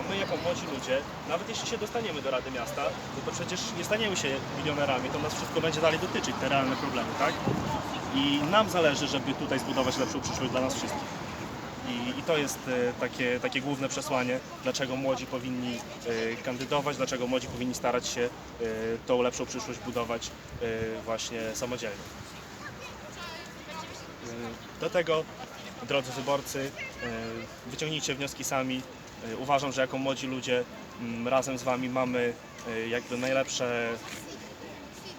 A my jako młodzi ludzie, nawet jeśli się dostaniemy do Rady Miasta, no to przecież nie staniemy się milionerami, to nas wszystko będzie dalej dotyczyć, te realne problemy, tak? I nam zależy, żeby tutaj zbudować lepszą przyszłość dla nas wszystkich. I, I to jest e, takie, takie główne przesłanie, dlaczego młodzi powinni e, kandydować, dlaczego młodzi powinni starać się e, tą lepszą przyszłość budować e, właśnie samodzielnie. E, Do tego, drodzy wyborcy, e, wyciągnijcie wnioski sami. E, Uważam, że jako młodzi ludzie m, razem z Wami mamy e, jakby najlepsze,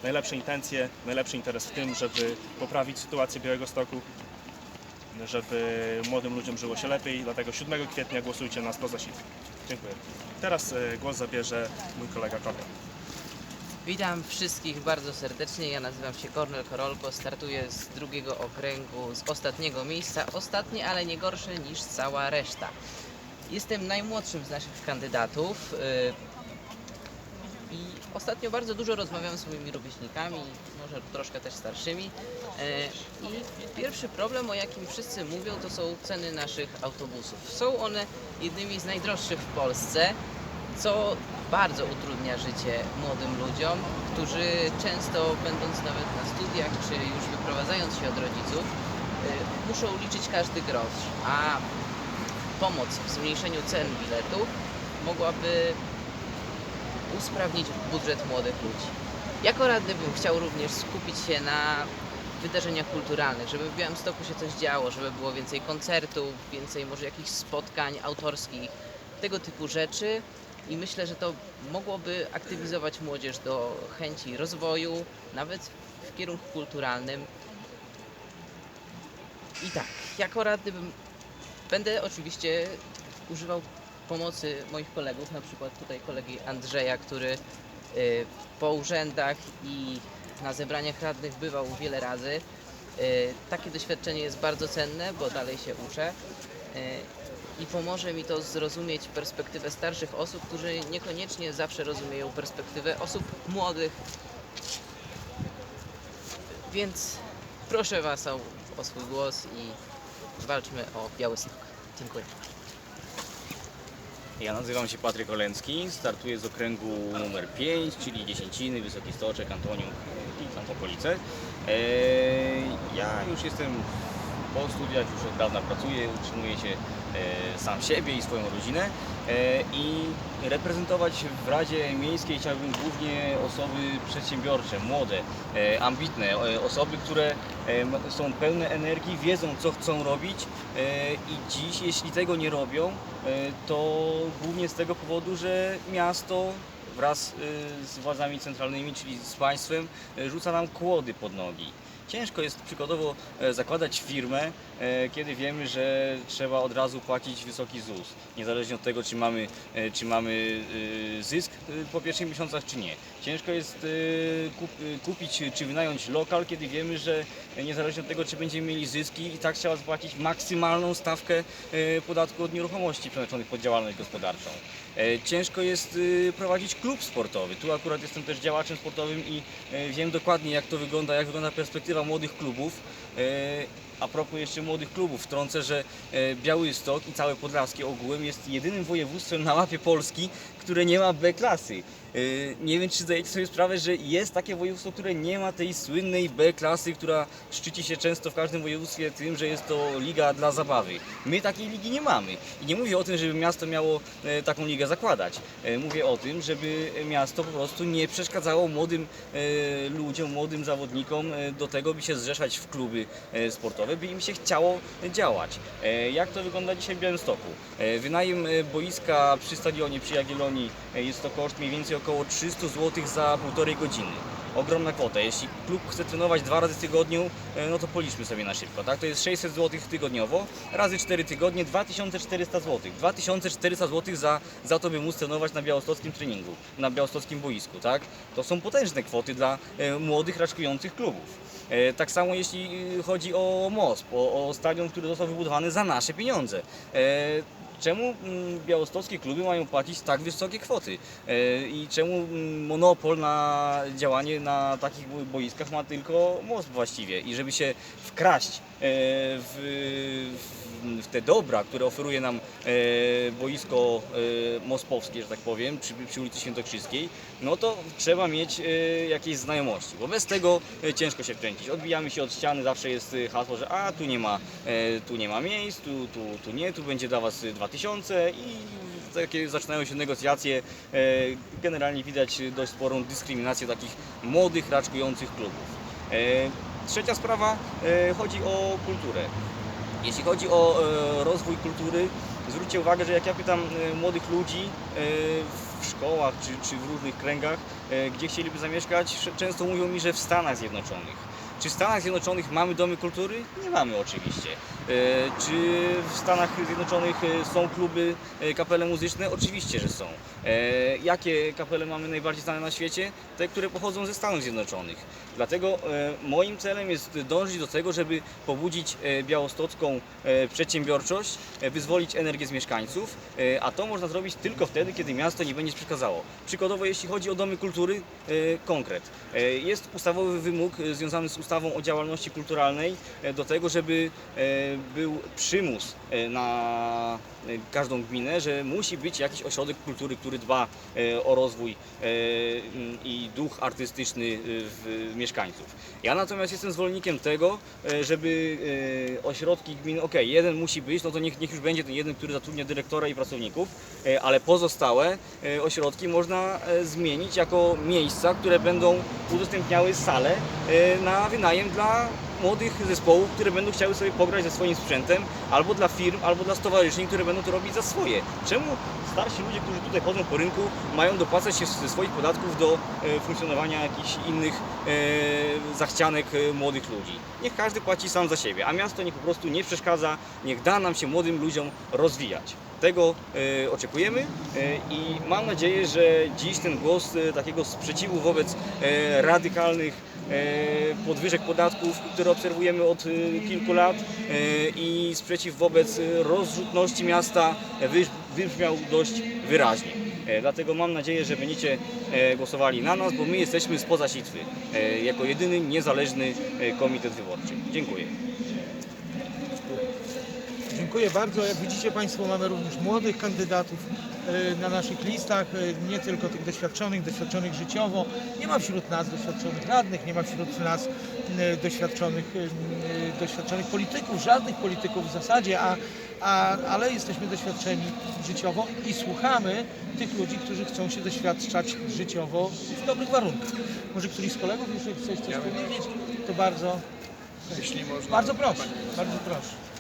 najlepsze intencje, najlepszy interes w tym, żeby poprawić sytuację Białego Stoku, żeby młodym ludziom żyło się lepiej. Dlatego 7 kwietnia głosujcie na 100 zasitów. Dziękuję. Teraz e, głos zabierze mój kolega Kornel. Witam wszystkich bardzo serdecznie. Ja nazywam się Kornel Korolko. Startuję z drugiego okręgu, z ostatniego miejsca. Ostatnie, ale nie gorsze niż cała reszta. Jestem najmłodszym z naszych kandydatów. yy, I ostatnio bardzo dużo rozmawiam z moimi rówieśnikami, może troszkę też starszymi. Yy, I pierwszy problem, o jakim wszyscy mówią, to są ceny naszych autobusów. Są one jednymi z najdroższych w Polsce co bardzo utrudnia życie młodym ludziom, którzy często będąc nawet na studiach, czy już wyprowadzając się od rodziców, y, muszą liczyć każdy grosz, a pomoc w zmniejszeniu cen biletów mogłaby usprawnić budżet młodych ludzi. Jako radny bym chciał również skupić się na wydarzeniach kulturalnych, żeby w Białymstoku się coś działo, żeby było więcej koncertów, więcej może jakichś spotkań autorskich, tego typu rzeczy i myślę, że to mogłoby aktywizować młodzież do chęci rozwoju, nawet w kierunku kulturalnym. I tak, jako radny bym, będę oczywiście używał pomocy moich kolegów, na przykład tutaj kolegi Andrzeja, który y, po urzędach i na zebraniach radnych bywał wiele razy. Y, Takie doświadczenie jest bardzo cenne, bo dalej się uczę y, i pomoże mi to zrozumieć perspektywę starszych osób, którzy niekoniecznie zawsze rozumieją perspektywę osób młodych. Więc proszę Was o, o swój głos i walczmy o Białystok. Dziękuję. Ja nazywam się Patryk Olencki, startuję z okręgu numer 5, czyli Dziesięciny, Wysoki Stoczek, Antonium i tam. Eee, ja już jestem po studiach, już od dawna pracuję, utrzymuję się e, sam siebie i swoją rodzinę e, i reprezentować w Radzie Miejskiej chciałbym głównie osoby przedsiębiorcze, młode, e, ambitne, osoby, które są pełne energii, wiedzą co chcą robić i dziś, jeśli tego nie robią, to głównie z tego powodu, że miasto wraz z władzami centralnymi, czyli z państwem, rzuca nam kłody pod nogi. Ciężko jest przykładowo e, zakładać firmę, e, kiedy wiemy, że trzeba od razu płacić wysoki ZUS, niezależnie od tego, czy mamy, e, czy mamy zysk po pierwszych miesiącach, czy nie. Ciężko jest kup, kupić czy wynająć lokal, kiedy wiemy, że niezależnie od tego, czy będziemy mieli zyski, i tak trzeba zapłacić maksymalną stawkę podatku od nieruchomości przeznaczonych pod działalność gospodarczą. Ciężko jest prowadzić klub sportowy. Tu akurat jestem też działaczem sportowym i wiem dokładnie jak to wygląda, jak wygląda perspektywa młodych klubów. A propos jeszcze młodych klubów, wtrącę, że e, Białystok i całe Podlaskie ogółem jest jedynym województwem na mapie Polski, które nie ma B klasy. E, Nie wiem, czy zdajecie sobie sprawę, że jest takie województwo, które nie ma tej słynnej B klasy, która szczyci się często w każdym województwie tym, że jest to liga dla zabawy. My takiej ligi nie mamy. I nie mówię o tym, żeby miasto miało e, taką ligę zakładać. Mówię o tym, żeby miasto po prostu nie przeszkadzało młodym ludziom, młodym zawodnikom do tego, by się zrzeszać w kluby e, sportowe, by im się chciało działać. E, Jak to wygląda dzisiaj w Białymstoku? E, Wynajem e, boiska przy stadionie przy Jagiellonii jest to koszt mniej więcej około 300 zł za półtorej godziny. Ogromna kwota. Jeśli klub chce trenować dwa razy w tygodniu, e, no to policzmy sobie na szybko, tak? To jest 600 zł tygodniowo, razy 4 tygodnie, 2400 zł. 2400 zł za, za to, by móc trenować na białostockim treningu, na białostockim boisku, tak? To są potężne kwoty dla e, młodych, raczkujących klubów. E, Tak samo jeśli chodzi o MOSP, o, o stadion, który został wybudowany za nasze pieniądze. E, Czemu mm, białostockie kluby mają płacić tak wysokie kwoty? E, I czemu mm, monopol na działanie na takich boiskach ma tylko MOSP właściwie? I żeby się wkraść w, w, w te dobra, które oferuje nam e, boisko e, mospowskie, że tak powiem, przy, przy ulicy Świętokrzyskiej, no to trzeba mieć e, jakieś znajomości, bo bez tego e, ciężko się wkręcić. Odbijamy się od ściany, zawsze jest e, hasło, że a tu nie ma, e, tu nie ma miejsc, tu, tu, tu nie, tu będzie dla Was e, 2000 i takie zaczynają się negocjacje. E, Generalnie widać dość sporą dyskryminację takich młodych, raczkujących klubów. E, Trzecia sprawa, e, chodzi o kulturę. Jeśli chodzi o rozwój kultury, zwróćcie uwagę, że jak ja pytam młodych ludzi w szkołach czy, czy w różnych kręgach, gdzie chcieliby zamieszkać, sz- często mówią mi, że w Stanach Zjednoczonych. Czy w Stanach Zjednoczonych mamy domy kultury? Nie mamy oczywiście. E, Czy w Stanach Zjednoczonych e, są kluby, e, kapele muzyczne? Oczywiście, że są. Jakie kapele mamy najbardziej znane na świecie? Te, które pochodzą ze Stanów Zjednoczonych. Dlatego e, moim celem jest dążyć do tego, żeby pobudzić e, białostocką e, przedsiębiorczość, wyzwolić energię z mieszkańców, a to można zrobić tylko wtedy, kiedy miasto nie będzie przeszkadzało. Przykładowo, jeśli chodzi o domy kultury, konkret. Jest ustawowy wymóg związany z ustawą o działalności kulturalnej do tego, żeby był przymus na każdą gminę, że musi być jakiś ośrodek kultury, który dba o rozwój i duch artystyczny w mieszkańców. Ja natomiast jestem zwolennikiem tego, e, żeby e, ośrodki gminy, ok, jeden musi być, no to niech, niech już będzie ten jeden, który zatrudnia dyrektora i pracowników, e, ale pozostałe ośrodki można zmienić jako miejsca, które będą udostępniały sale na wynajem dla młodych zespołów, które będą chciały sobie pograć ze swoim sprzętem, albo dla firm, albo dla stowarzyszeń, które będą to robić za swoje. Czemu starsi ludzie, którzy tutaj chodzą po rynku, mają dopłacać się ze swoich podatków do e, funkcjonowania jakichś innych e, zachcianek e, młodych ludzi? Niech każdy płaci sam za siebie, a miasto niech po prostu nie przeszkadza, niech da nam się młodym ludziom rozwijać. Tego oczekujemy i mam nadzieję, że dziś ten głos takiego sprzeciwu wobec radykalnych podwyżek podatków, które obserwujemy od e, kilku lat e, i sprzeciw wobec e, rozrzutności miasta e, wybrzmiał dość wyraźnie. E, Dlatego mam nadzieję, że będziecie e, głosowali na nas, bo my jesteśmy spoza sitwy, e, jako jedyny niezależny e, komitet wyborczy. Dziękuję. Dziękuję bardzo. Jak widzicie Państwo, mamy również młodych kandydatów e, na naszych listach, e, nie tylko tych doświadczonych, doświadczonych życiowo. Nie ma wśród nas doświadczonych radnych, nie ma wśród nas e, doświadczonych, doświadczonych polityków, żadnych polityków w zasadzie, a, a, ale jesteśmy doświadczeni życiowo i słuchamy tych ludzi, którzy chcą się doświadczać życiowo w dobrych warunkach. Może któryś z kolegów jeszcze chce coś powiedzieć? To bardzo, Jeśli można. bardzo proszę, bardzo proszę.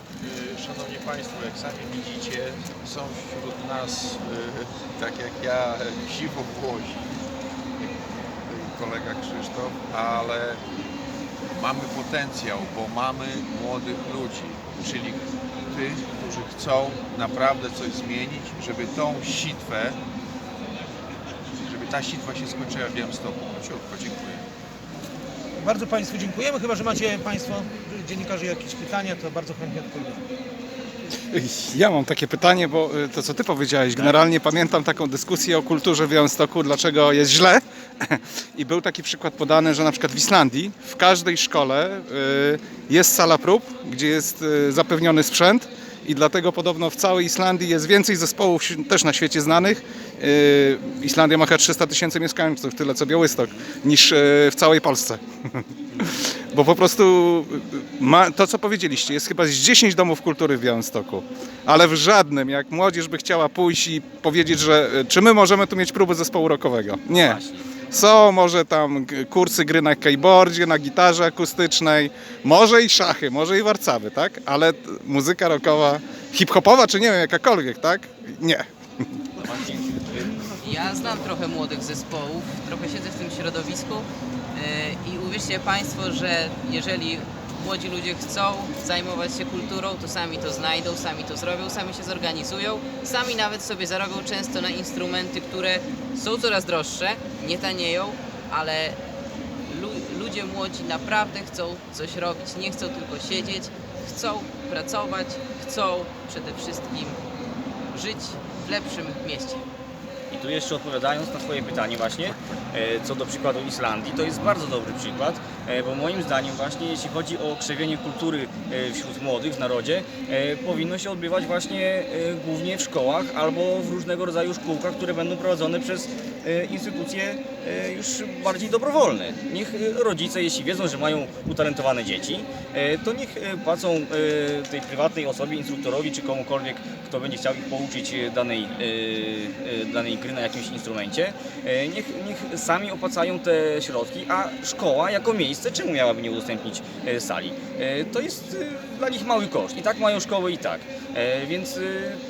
Y, Szanowni Państwo, jak sami widzicie, są wśród nas, y, tak jak ja, siwowłosi, kolega Krzysztof, ale mamy potencjał, bo mamy młodych ludzi, czyli tych, którzy chcą naprawdę coś zmienić, żeby tą sitwę, żeby ta sitwa się skończyła w Białymstoku. Króciutko, dziękuję. Bardzo Państwu dziękujemy. Chyba, że macie Państwo, dziennikarze, jakieś pytania, to bardzo chętnie odpowiemy. Ja mam takie pytanie, bo y, to co ty powiedziałeś, generalnie pamiętam taką dyskusję o kulturze w Białymstoku, dlaczego jest źle. I był taki przykład podany, że na przykład w Islandii w każdej szkole y, jest sala prób, gdzie jest y, zapewniony sprzęt i dlatego podobno w całej Islandii jest więcej zespołów też na świecie znanych. Y, Islandia ma chyba 300 tysięcy mieszkańców, tyle co Białystok, niż y, w całej Polsce. Bo po prostu ma, to, co powiedzieliście, jest chyba z 10 domów kultury w Białymstoku, ale w żadnym, jak młodzież by chciała pójść i powiedzieć, że czy my możemy tu mieć próbę zespołu rockowego. Nie. Właśnie. Są może tam kursy gry na keyboardzie, na gitarze akustycznej, może i szachy, może i warcaby, tak? Ale muzyka rockowa, hip-hopowa, czy nie wiem, jakakolwiek, tak? Nie. Ja znam trochę młodych zespołów, trochę siedzę w tym środowisku yy, i uwierzcie Państwo, że jeżeli młodzi ludzie chcą zajmować się kulturą, to sami to znajdą, sami to zrobią, sami się zorganizują, sami nawet sobie zarobią często na instrumenty, które są coraz droższe, nie tanieją, ale lu- ludzie młodzi naprawdę chcą coś robić, nie chcą tylko siedzieć, chcą pracować, chcą przede wszystkim żyć w lepszym mieście. I tu jeszcze odpowiadając na Twoje pytanie właśnie, e, co do przykładu Islandii, to jest bardzo dobry przykład, e, bo moim zdaniem właśnie jeśli chodzi o krzewienie kultury e, wśród młodych w narodzie, powinno się odbywać właśnie głównie w szkołach albo w różnego rodzaju szkółkach, które będą prowadzone przez instytucje już bardziej dobrowolne. Niech e, rodzice, jeśli wiedzą, że mają utalentowane dzieci, e, to niech e, płacą e, tej prywatnej osobie, instruktorowi czy komukolwiek, kto będzie chciał ich pouczyć e, danej, e, e, danej gry na jakimś instrumencie. E, Niech, niech sami opłacają te środki, a szkoła jako miejsce, czemu miałaby nie udostępnić e, sali? E, To jest e, dla nich mały koszt. I tak mają szkoły i tak. E, Więc e,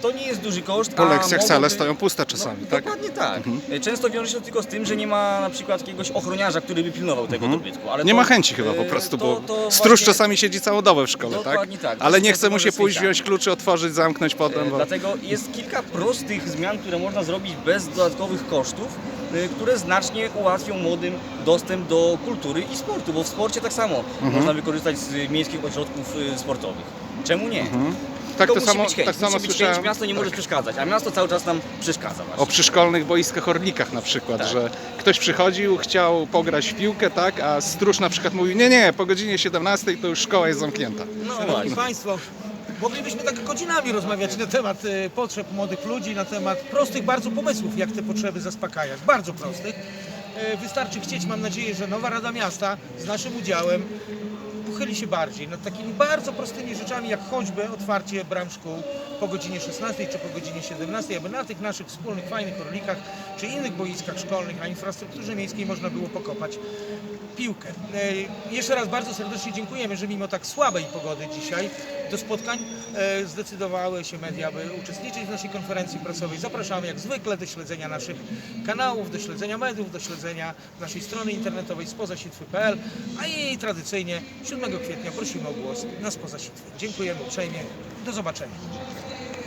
to nie jest duży koszt. Po lekcjach sale stoją puste czasami, no, tak? Dokładnie tak. E, Często wiąże się to tylko z tym, że nie ma na przykład jakiegoś ochroniarza, który by pilnował tego dobytku. Ale Nie to, ma chęci chyba po e, prostu, to- bo to stróż właśnie- czasami siedzi całą dobę w szkole, tak? Dokładnie tak. Ale nie chce mu się pójść, wziąć kluczy, otworzyć, zamknąć potem, E, bo... Dlatego jest kilka prostych zmian, które można zrobić bez dodatkowych kosztów, e, które znacznie ułatwią młodym dostęp do kultury i sportu, bo w sporcie tak samo Mhm. można wykorzystać z miejskich ośrodków sportowych. Czemu nie? Tak Tylko to musi samo, być chęć, tak samo musi być słyszałem chęć, miasto nie może przeszkadzać, a miasto cały czas nam przeszkadza właśnie. o przyszkolnych boiskach Orlikach na przykład, Tak. że ktoś przychodził, chciał pograć w piłkę, tak, a stróż na przykład mówił, nie, nie, po godzinie 17 to już szkoła jest zamknięta. No Szanowni właśnie. Państwo, moglibyśmy tak godzinami rozmawiać na temat e, potrzeb młodych ludzi, na temat prostych bardzo pomysłów, jak te potrzeby zaspokajać. Bardzo prostych. E, Wystarczy chcieć, mam nadzieję, że nowa Rada Miasta z naszym udziałem pochyli się bardziej nad takimi bardzo prostymi rzeczami, jak choćby otwarcie bram szkół po godzinie 16 czy po godzinie 17, aby na tych naszych wspólnych, fajnych orlikach czy innych boiskach szkolnych, na infrastrukturze miejskiej można było pokopać piłkę. E, Jeszcze raz bardzo serdecznie dziękujemy, że mimo tak słabej pogody dzisiaj do spotkań e, zdecydowały się media, by uczestniczyć w naszej konferencji prasowej. Zapraszamy jak zwykle do śledzenia naszych kanałów, do śledzenia mediów, do śledzenia naszej strony internetowej spozasitwy.pl, a i tradycyjnie 7 kwietnia prosimy o głos na Spoza Sitwy. Dziękujemy uprzejmie. Do zobaczenia.